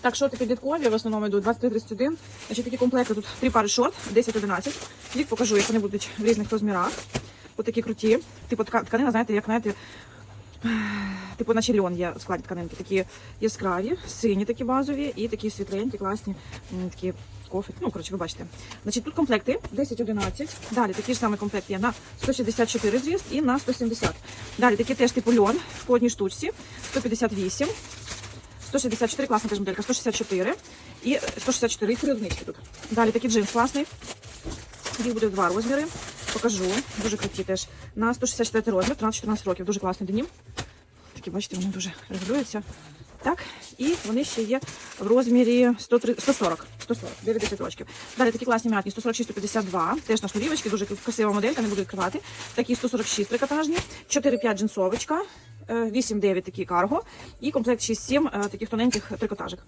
Так, шорти підліткові в основному йдуть 23-31. Значить, такі комплекти тут три пари шорт, 10-11. Їх покажу, як вони будуть в різних розмірах. Ось такі круті. Типу тканина, знаєте, як знаєте, типу наче льон є в складі тканинки. Такі яскраві, сині такі базові і такі світленькі, класні, такі кофе. Ну, коротше, ви бачите. Значить, тут комплекти 10-11. Далі такі ж самі комплекти є на 164 зріст і на 170. Далі такі теж типу льон по одній штучці, 158. 164, класна теж моделька, 164 і 164 і три одинички тут. Далі такий джинс класний. Їх буде два розміри. Покажу. Дуже круті теж. На 164 розмір, 13-14 років. Дуже класний денім. Такі, бачите, вони дуже регулюються. Так, і вони ще є в розмірі 103, 140, 140, 90 років. Далі такі класні м'ятні, 146-152, теж на шнурівочки, дуже красива моделька, не буду відкривати. Такі 146 трикотажні, 4-5 джинсовочка, 8-9 такі карго і комплект 6-7 е, таких тоненьких трикотажик.